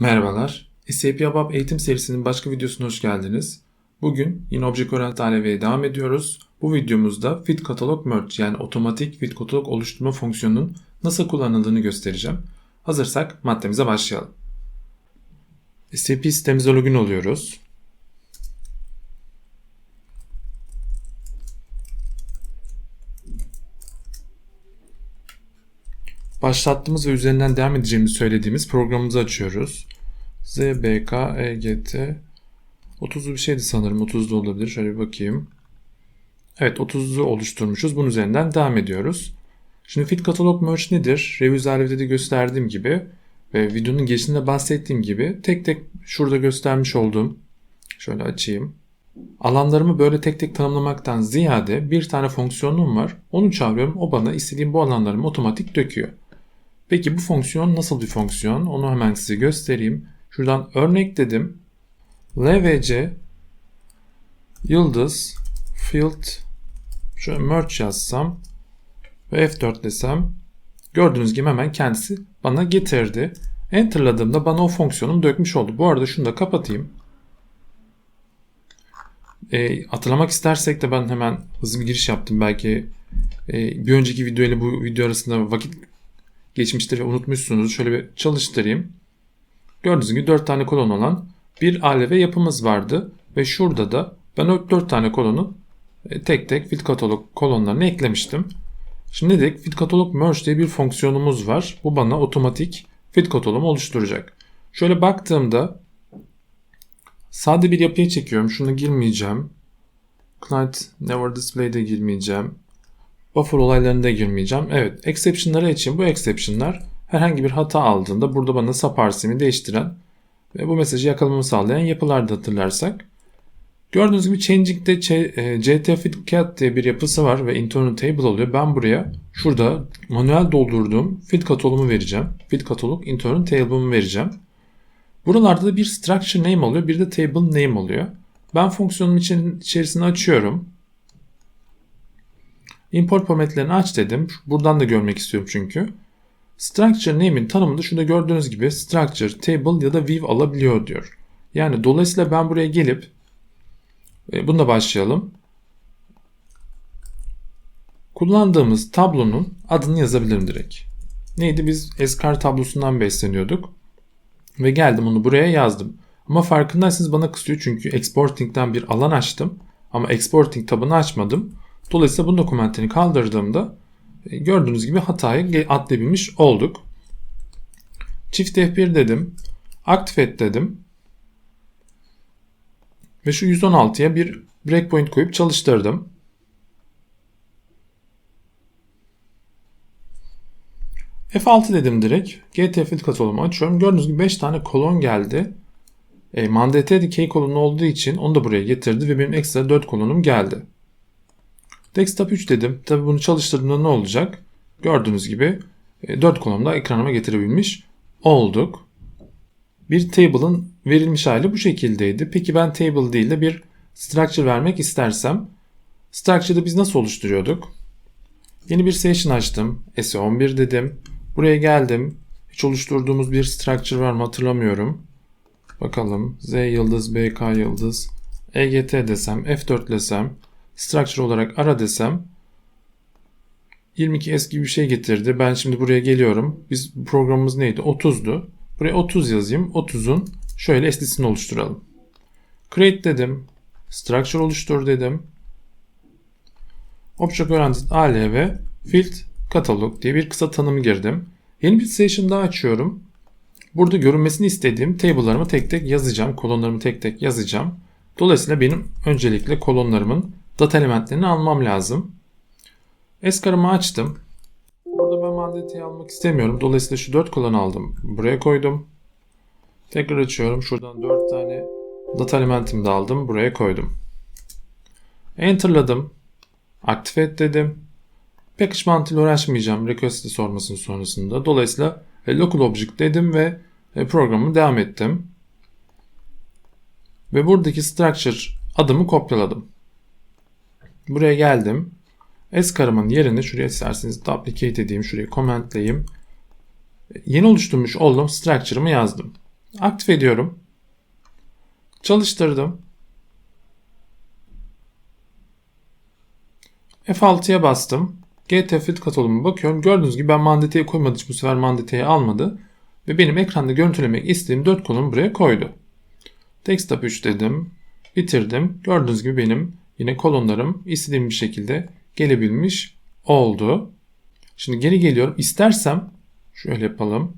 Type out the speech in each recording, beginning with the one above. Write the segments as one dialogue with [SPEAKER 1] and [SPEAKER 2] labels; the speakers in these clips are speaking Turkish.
[SPEAKER 1] Merhabalar. SAP ABAP eğitim serisinin başka videosuna hoş geldiniz. Bugün yine Object Oriented ALV'ye devam ediyoruz. Bu videomuzda Fit Catalog Merge yani otomatik Fit Catalog oluşturma fonksiyonunun nasıl kullanıldığını göstereceğim. Hazırsak maddemize başlayalım. SAP sitemize login oluyoruz. Başlattığımız ve üzerinden devam edeceğimizi söylediğimiz programımızı açıyoruz. ZBK EGT 30'lu bir şeydi sanırım. 30'lu olabilir. Şöyle bir bakayım. Evet 30'lu oluşturmuşuz. Bunun üzerinden devam ediyoruz. Şimdi Fit Catalog Merge nedir? Reviews de gösterdiğim gibi ve videonun geçtiğinde bahsettiğim gibi tek tek şurada göstermiş olduğum şöyle açayım. Alanlarımı böyle tek tek tanımlamaktan ziyade bir tane fonksiyonum var. Onu çağırıyorum. O bana istediğim bu alanlarımı otomatik döküyor. Peki bu fonksiyon nasıl bir fonksiyon? Onu hemen size göstereyim. Şuradan örnek dedim. LVC yıldız field şöyle merge yazsam ve F4 desem gördüğünüz gibi hemen kendisi bana getirdi. Enter'ladığımda bana o fonksiyonum dökmüş oldu. Bu arada şunu da kapatayım. E, hatırlamak istersek de ben hemen hızlı bir giriş yaptım. Belki e, bir önceki video ile bu video arasında vakit geçmiştir ve unutmuşsunuz. Şöyle bir çalıştırayım. Gördüğünüz gibi 4 tane kolon olan bir ALV yapımız vardı. Ve şurada da ben o 4 tane kolonu e, tek tek fit katalog kolonlarına eklemiştim. Şimdi dedik fit katalog merge diye bir fonksiyonumuz var. Bu bana otomatik fit katalogu oluşturacak. Şöyle baktığımda sade bir yapıya çekiyorum. Şunu girmeyeceğim. Client never display'de girmeyeceğim. Buffer olaylarına da girmeyeceğim. Evet, exception'ları için bu exception'lar herhangi bir hata aldığında burada bana subparsimi değiştiren ve bu mesajı yakalamamı sağlayan yapılarda hatırlarsak. Gördüğünüz gibi changing'de ct fit cat diye bir yapısı var ve internal table oluyor. Ben buraya şurada manuel doldurduğum fit katalogumu vereceğim. Fit katalog internal table'ımı vereceğim. Buralarda da bir structure name oluyor, bir de table name oluyor. Ben fonksiyonun için, içerisini açıyorum. Import parametrelerini aç dedim. Buradan da görmek istiyorum çünkü. Structure name'in tanımında şurada gördüğünüz gibi structure, table ya da view alabiliyor diyor. Yani dolayısıyla ben buraya gelip e, bununla başlayalım. Kullandığımız tablonun adını yazabilirim direkt. Neydi? Biz eskar tablosundan besleniyorduk. Ve geldim onu buraya yazdım. Ama farkındaysanız bana kısıyor çünkü exporting'den bir alan açtım. Ama exporting tabını açmadım. Dolayısıyla bu dokumentini kaldırdığımda e, gördüğünüz gibi hatayı atlayabilmiş olduk. Çift F1 dedim. Aktif et dedim. Ve şu 116'ya bir breakpoint koyup çalıştırdım. F6 dedim direkt. GT field katalogumu açıyorum. Gördüğünüz gibi 5 tane kolon geldi. E, mandate dikey kolonu olduğu için onu da buraya getirdi ve benim ekstra 4 kolonum geldi. Desktop 3 dedim. Tabi bunu çalıştırdığımda ne olacak? Gördüğünüz gibi 4 e, kolonda ekranıma getirebilmiş olduk. Bir table'ın verilmiş hali bu şekildeydi. Peki ben table değil de bir structure vermek istersem structure'da biz nasıl oluşturuyorduk? Yeni bir session açtım. S11 dedim. Buraya geldim. Hiç oluşturduğumuz bir structure var mı hatırlamıyorum. Bakalım. Z yıldız, BK yıldız. EGT desem, F4 desem structure olarak ara desem 22S gibi bir şey getirdi. Ben şimdi buraya geliyorum. Biz programımız neydi? 30'du. Buraya 30 yazayım. 30'un şöyle SD'sini oluşturalım. Create dedim. Structure oluştur dedim. Object Oriented ALV Field Catalog diye bir kısa tanım girdim. Yeni bir session daha açıyorum. Burada görünmesini istediğim table'larımı tek tek yazacağım. Kolonlarımı tek tek yazacağım. Dolayısıyla benim öncelikle kolonlarımın data elementlerini almam lazım. Eskarımı açtım. Burada ben mandatayı almak istemiyorum. Dolayısıyla şu 4 kolon aldım. Buraya koydum. Tekrar açıyorum. Şuradan 4 tane data elementimi de aldım. Buraya koydum. Enter'ladım. Aktif et dedim. Package mantığıyla uğraşmayacağım. Request'i sormasının sonrasında. Dolayısıyla local object dedim ve e, programı devam ettim. Ve buradaki structure adımı kopyaladım. Buraya geldim. S karımın yerini şuraya isterseniz duplicate edeyim. Şuraya commentleyeyim. Yeni oluşturmuş olduğum structure'ımı yazdım. Aktif ediyorum. Çalıştırdım. F6'ya bastım. GT fit kataloğuma bakıyorum. Gördüğünüz gibi ben mandateyi koymadı. Bu sefer mandateyi almadı. Ve benim ekranda görüntülemek istediğim 4 kolumu buraya koydu. Desktop 3 dedim. Bitirdim. Gördüğünüz gibi benim yine kolonlarım istediğim bir şekilde gelebilmiş oldu. Şimdi geri geliyorum. İstersem şöyle yapalım.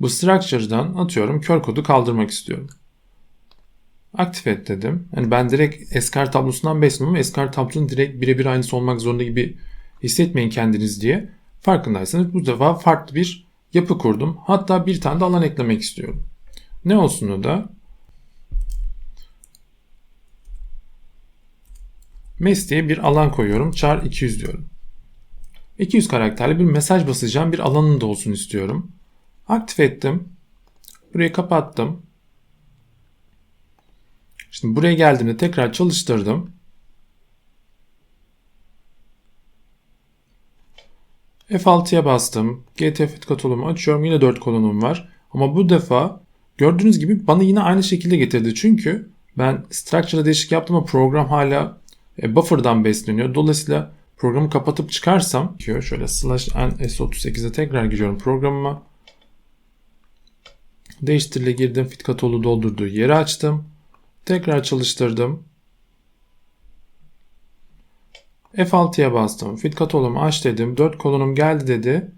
[SPEAKER 1] Bu structure'dan atıyorum kör kodu kaldırmak istiyorum. Aktif et dedim. Yani ben direkt eskar tablosundan besleniyorum ama eskar tablonun direkt birebir aynısı olmak zorunda gibi hissetmeyin kendiniz diye. Farkındaysanız bu defa farklı bir yapı kurdum. Hatta bir tane de alan eklemek istiyorum. Ne olsun da? Mes bir alan koyuyorum. Char 200 diyorum. 200 karakterli bir mesaj basacağım bir alanın da olsun istiyorum. Aktif ettim. Burayı kapattım. Şimdi buraya geldiğimde tekrar çalıştırdım. F6'ya bastım. GTF kataloğumu açıyorum. Yine 4 kolonum var. Ama bu defa gördüğünüz gibi bana yine aynı şekilde getirdi. Çünkü ben structure'da değişik yaptım ama program hala buffer'dan besleniyor. Dolayısıyla programı kapatıp çıkarsam şöyle slash n s38'e tekrar giriyorum programıma. Değiştirile girdim. Fit kataloğu doldurduğu yeri açtım. Tekrar çalıştırdım. F6'ya bastım. Fit kataloğumu aç dedim. 4 kolonum geldi dedi.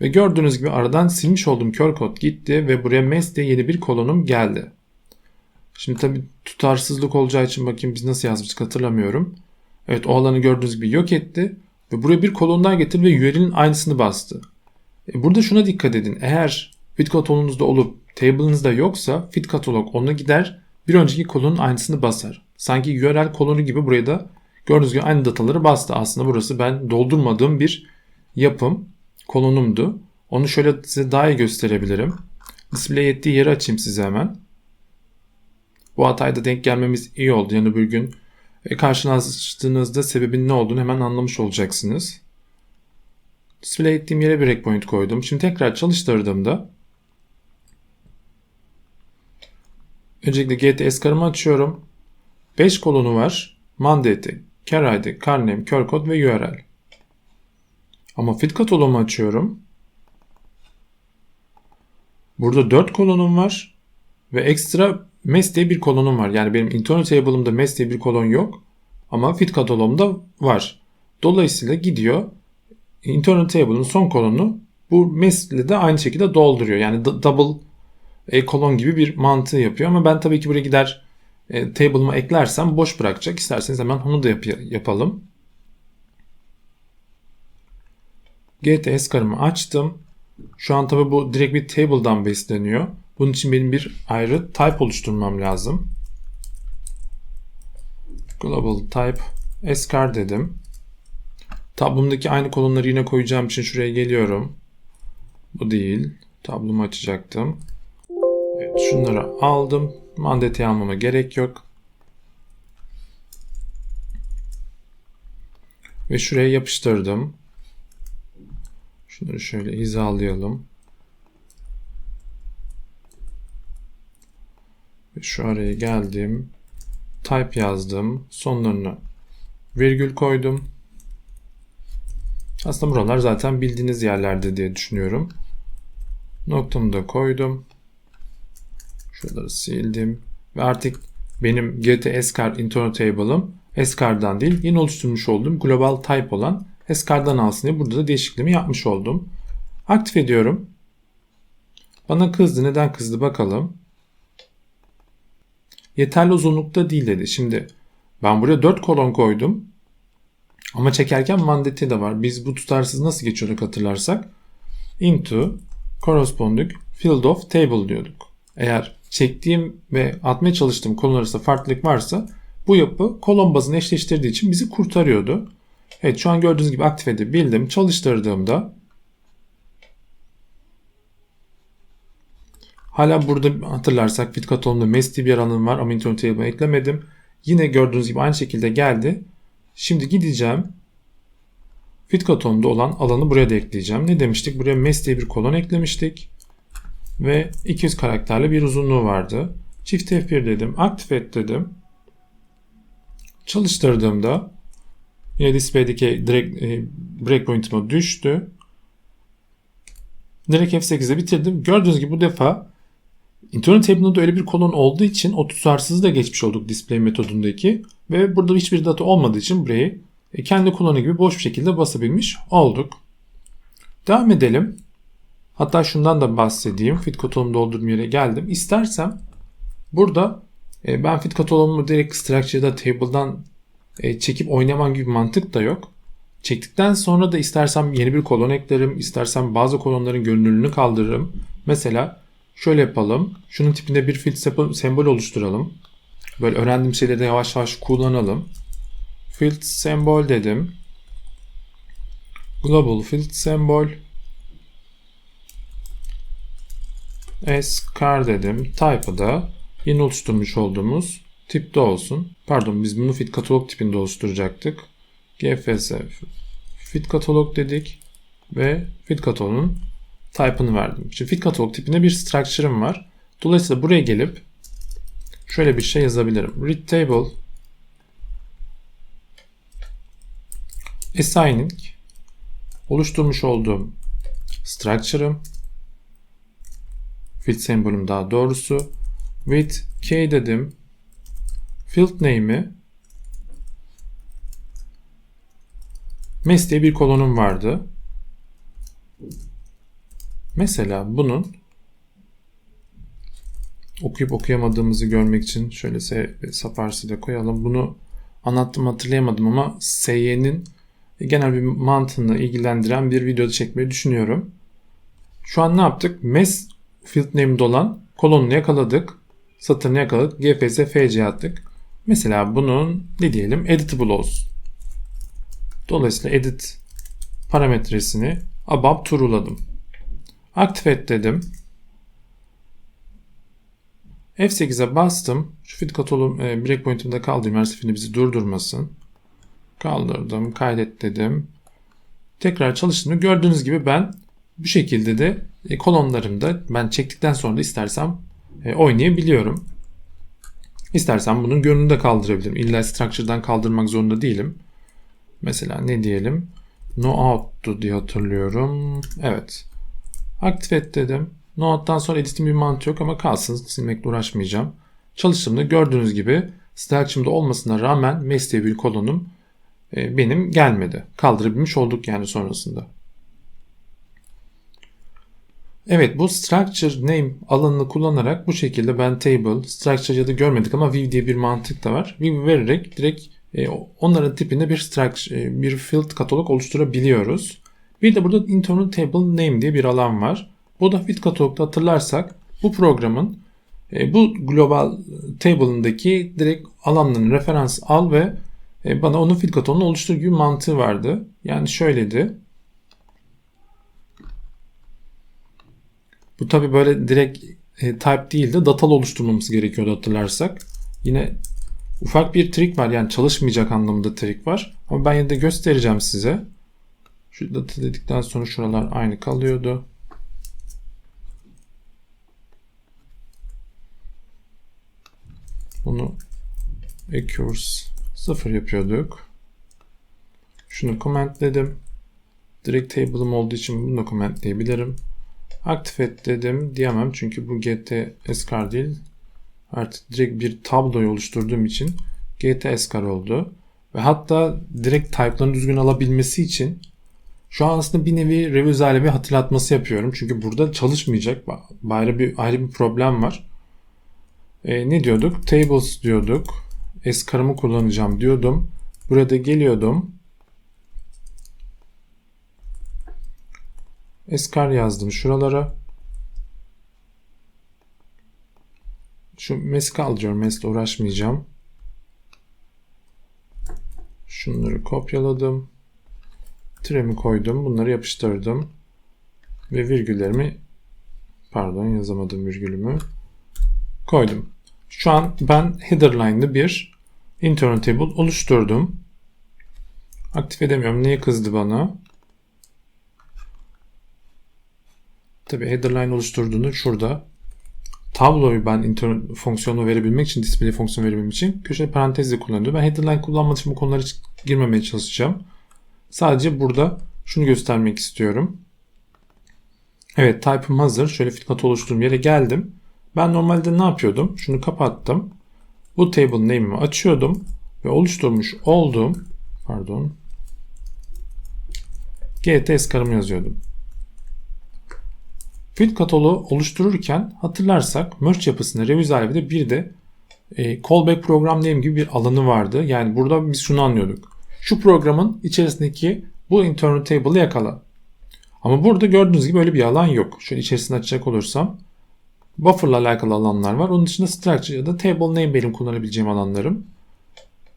[SPEAKER 1] Ve gördüğünüz gibi aradan silmiş olduğum kör kod gitti ve buraya mes diye yeni bir kolonum geldi. Şimdi tabi tutarsızlık olacağı için bakayım biz nasıl yazmıştık hatırlamıyorum. Evet o alanı gördüğünüz gibi yok etti. Ve buraya bir kolondan getirdi ve URL'in aynısını bastı. E burada şuna dikkat edin. Eğer fit katalog'unuzda olup table'ınızda yoksa fit katalog ona gider bir önceki kolonun aynısını basar. Sanki URL kolonu gibi buraya da gördüğünüz gibi aynı dataları bastı. Aslında burası ben doldurmadığım bir yapım kolonumdu. Onu şöyle size daha iyi gösterebilirim. Display ettiği yeri açayım size hemen. Bu hatayda denk gelmemiz iyi oldu. Yani bir gün e, karşılaştığınızda sebebin ne olduğunu hemen anlamış olacaksınız. Display ettiğim yere bir breakpoint koydum. Şimdi tekrar çalıştırdığımda Öncelikle GTS karımı açıyorum. 5 kolonu var. Mandate, Car ID, Carname, Kör kod ve URL. Ama fit kataloğumu açıyorum. Burada 4 kolonum var. Ve ekstra MES diye bir kolonum var. Yani benim internal table'ımda MES diye bir kolon yok. Ama fit kataloğumda var. Dolayısıyla gidiyor internal table'ın son kolonu bu MES ile de aynı şekilde dolduruyor. Yani double e, kolon gibi bir mantığı yapıyor. Ama ben tabii ki buraya gider e, table'ıma eklersem boş bırakacak. İsterseniz hemen onu da yap yapalım. GTS karımı açtım. Şu an tabii bu direkt bir table'dan besleniyor. Bunun için benim bir ayrı type oluşturmam lazım. Global type scar dedim. Tablomdaki aynı kolonları yine koyacağım için şuraya geliyorum. Bu değil. Tablomu açacaktım. Evet, şunları aldım. Mandeti almama gerek yok. Ve şuraya yapıştırdım. Şunları şöyle hizalayalım. Şu araya geldim. Type yazdım. Sonlarını virgül koydum. Aslında buralar zaten bildiğiniz yerlerde diye düşünüyorum. Noktamı da koydum. Şuraları sildim. Ve artık benim GT Scar internal table'ım Scar'dan değil yeni oluşturmuş olduğum global type olan Scar'dan alsın diye burada da değişikliğimi yapmış oldum. Aktif ediyorum. Bana kızdı. Neden kızdı bakalım. Yeterli uzunlukta değil dedi. Şimdi ben buraya 4 kolon koydum. Ama çekerken mandati de var. Biz bu tutarsız nasıl geçiyorduk hatırlarsak. Into corresponding field of table diyorduk. Eğer çektiğim ve atmaya çalıştığım kolon arasında farklılık varsa bu yapı kolon bazını eşleştirdiği için bizi kurtarıyordu. Evet şu an gördüğünüz gibi aktif edebildim. Çalıştırdığımda hala burada hatırlarsak fit kataloğumda MES bir alanım var ama internet table'a eklemedim. Yine gördüğünüz gibi aynı şekilde geldi. Şimdi gideceğim. Fit kataloğumda olan alanı buraya da ekleyeceğim. Ne demiştik? Buraya MES diye bir kolon eklemiştik. ve 200 karakterli bir uzunluğu vardı. Çift F1 dedim. Aktif et dedim. Çalıştırdığımda yine display'deki direkt e, breakpoint'ıma düştü. Direkt F8'e bitirdim. Gördüğünüz gibi bu defa internal table'da öyle bir kolon olduğu için o tutarsızı da geçmiş olduk display metodundaki. Ve burada hiçbir data olmadığı için burayı e, kendi kullanı gibi boş bir şekilde basabilmiş olduk. Devam edelim. Hatta şundan da bahsedeyim. Fit kataloğumu doldurma yere geldim. İstersem burada e, ben fit kataloğumu direkt structure'da table'dan e, çekip oynamam gibi mantık da yok. Çektikten sonra da istersem yeni bir kolon eklerim. istersem bazı kolonların görünürlüğünü kaldırırım. Mesela şöyle yapalım. Şunun tipinde bir field sembol oluşturalım. Böyle öğrendiğim şeyleri de yavaş yavaş kullanalım. Field sembol dedim. Global field sembol. car dedim. Type'ı da yeni oluşturmuş olduğumuz tipte olsun. Pardon biz bunu fit katalog tipinde oluşturacaktık. GFS fit katalog dedik ve fit katalogun type'ını verdim. Şimdi fit katalog tipinde bir structure'ım var. Dolayısıyla buraya gelip şöyle bir şey yazabilirim. Read table assigning oluşturmuş olduğum structure'ım field sembolüm daha doğrusu with k dedim field name'i mes diye bir kolonum vardı. Mesela bunun okuyup okuyamadığımızı görmek için şöyle saparsı da koyalım. Bunu anlattım hatırlayamadım ama SY'nin genel bir mantığını ilgilendiren bir video çekmeyi düşünüyorum. Şu an ne yaptık? Mes field name'de olan kolonunu yakaladık. Satırını yakaladık. GFS FC attık. Mesela bunun ne diyelim editable olsun. Dolayısıyla edit parametresini above true'ladım. Activate dedim. F8'e bastım. Şu fit kataloğum e, breakpoint'imde kaldırayım. Her bizi durdurmasın. Kaldırdım. Kaydet dedim. Tekrar çalıştığını gördüğünüz gibi ben bu şekilde de e, kolonlarımda ben çektikten sonra da istersem e, oynayabiliyorum. İstersem bunun görünümü de kaldırabilirim. İlla structure'dan kaldırmak zorunda değilim. Mesela ne diyelim? No out'tu diye hatırlıyorum. Evet. Activate dedim. No out'tan sonra editin bir mantığı yok ama kalsın. Silmekle uğraşmayacağım. Çalıştığımda gördüğünüz gibi structure'ımda olmasına rağmen mesleği bir kolonum e, benim gelmedi. Kaldırabilmiş olduk yani sonrasında. Evet bu structure name alanını kullanarak bu şekilde ben table, structure ya da görmedik ama view diye bir mantık da var. View vererek direkt e, onların tipinde bir structure, e, bir field katalog oluşturabiliyoruz. Bir de burada internal table name diye bir alan var. Bu da field katalogda hatırlarsak bu programın e, bu global table'ındaki direkt alanlarını referans al ve e, bana onun field katalogunu oluştur gibi mantığı vardı. Yani şöyleydi. Bu tabi böyle direkt e, type değil de datalı oluşturmamız gerekiyordu hatırlarsak. Yine ufak bir trik var yani çalışmayacak anlamında trik var. Ama ben yine de göstereceğim size. Şu data dedikten sonra şuralar aynı kalıyordu. Bunu occurs 0 yapıyorduk. Şunu commentledim. Direkt table'ım olduğu için bunu da commentleyebilirim. Aktif et dedim diyemem çünkü bu gt eskar değil. Artık direkt bir tabloyu oluşturduğum için gt eskar oldu. Ve hatta direkt type'larını düzgün alabilmesi için şu an aslında bir nevi review alemi hatırlatması yapıyorum. Çünkü burada çalışmayacak. Ayrı bir, ayrı bir problem var. E, ne diyorduk? Tables diyorduk. Eskarımı kullanacağım diyordum. Burada geliyordum. Eskar yazdım şuralara. Şu meski alacağım. Mesle uğraşmayacağım. Şunları kopyaladım. Tiremi koydum. Bunları yapıştırdım. Ve virgüllerimi pardon yazamadım virgülümü koydum. Şu an ben header line'lı bir internal table oluşturdum. Aktif edemiyorum. Niye kızdı bana? Tabi headerline oluşturduğunu şurada tabloyu ben intern fonksiyonu verebilmek için, display fonksiyonu verebilmek için köşe parantezle kullanıyor. Ben headerline kullanmadığım için bu konulara hiç girmemeye çalışacağım. Sadece burada şunu göstermek istiyorum. Evet type'ım hazır. Şöyle filkat oluşturduğum yere geldim. Ben normalde ne yapıyordum? Şunu kapattım. Bu table name'imi açıyordum ve oluşturmuş olduğum pardon GTS karımı yazıyordum. Field kataloğu oluştururken hatırlarsak merge yapısında revise alevde bir de e, callback program name gibi bir alanı vardı. Yani burada biz şunu anlıyorduk. Şu programın içerisindeki bu internal table'ı yakala. Ama burada gördüğünüz gibi öyle bir alan yok. Şöyle içerisini açacak olursam buffer'la alakalı alanlar var. Onun dışında structure ya da table name benim kullanabileceğim alanlarım.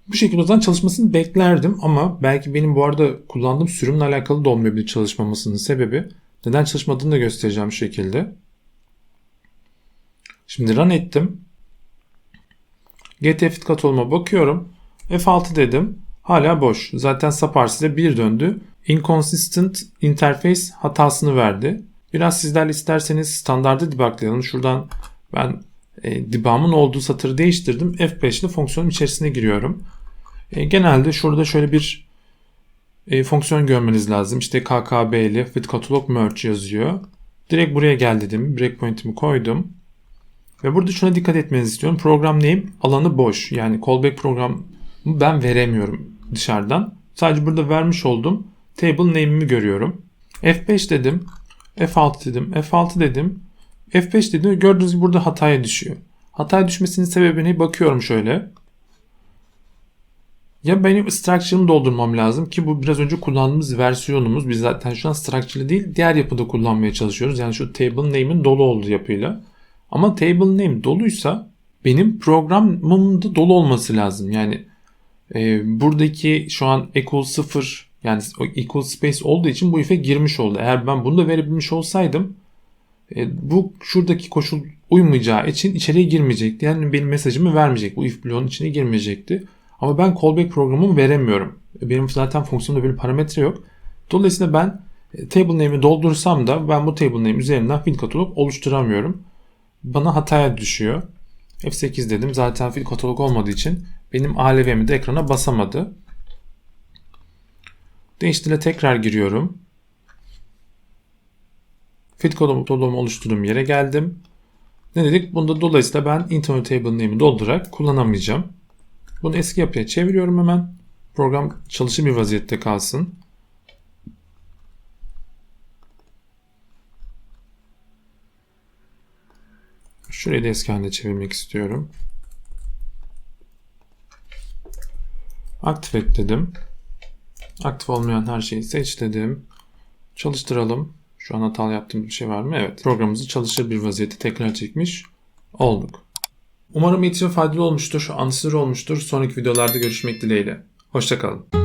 [SPEAKER 1] Bu şekilde o zaman çalışmasını beklerdim ama belki benim bu arada kullandığım sürümle alakalı da olmayabilir çalışmamasının sebebi. Neden çalışmadığını da göstereceğim şu şekilde. Şimdi run ettim. GTF katoluma bakıyorum. F6 dedim. Hala boş. Zaten SAP ile bir döndü. Inconsistent interface hatasını verdi. Biraz sizlerle isterseniz standardı debuglayalım. Şuradan ben e, debug'ın olduğu satırı değiştirdim. F5 ile fonksiyonun içerisine giriyorum. E, genelde şurada şöyle bir e, fonksiyon görmeniz lazım. İşte kkb ile with catalog merge yazıyor. Direkt buraya gel dedim. Breakpoint'imi koydum. Ve burada şuna dikkat etmenizi istiyorum. Program name alanı boş. Yani callback program ben veremiyorum dışarıdan. Sadece burada vermiş olduğum table name'imi görüyorum. F5 dedim. F6 dedim. F6 dedim. F5 dedim. Gördüğünüz gibi burada hataya düşüyor. Hataya düşmesinin sebebine bakıyorum şöyle. Ya benim structure'ımı doldurmam lazım ki bu biraz önce kullandığımız versiyonumuz. Biz zaten şu an structure'lı değil diğer yapıda kullanmaya çalışıyoruz. Yani şu table name'in dolu olduğu yapıyla. Ama table name doluysa benim programımın da dolu olması lazım. Yani e, buradaki şu an equal 0 yani equal space olduğu için bu if'e girmiş oldu. Eğer ben bunu da verebilmiş olsaydım e, bu şuradaki koşul uymayacağı için içeriye girmeyecekti. Yani benim mesajımı vermeyecek. Bu if bloğun içine girmeyecekti. Ama ben callback programımı veremiyorum. Benim zaten fonksiyonda böyle parametre yok. Dolayısıyla ben e, table name'i doldursam da ben bu table name üzerinden field katalog oluşturamıyorum. Bana hataya düşüyor. F8 dedim. Zaten field katalog olmadığı için benim ALV'mi de ekrana basamadı. Değiştire tekrar giriyorum. Field katalogumu oluşturduğum yere geldim. Ne dedik? Bunda dolayısıyla ben internal table name'i doldurarak kullanamayacağım. Bunu eski yapıya çeviriyorum hemen. Program çalışır bir vaziyette kalsın. Şurayı da eski haline çevirmek istiyorum. Aktif et dedim. Aktif olmayan her şeyi seç dedim. Çalıştıralım. Şu an hatalı yaptığım bir şey var mı? Evet. Programımızı çalışır bir vaziyette tekrar çekmiş olduk. Umarım eğitim faydalı olmuştur, anlaşılır olmuştur. Sonraki videolarda görüşmek dileğiyle. Hoşçakalın.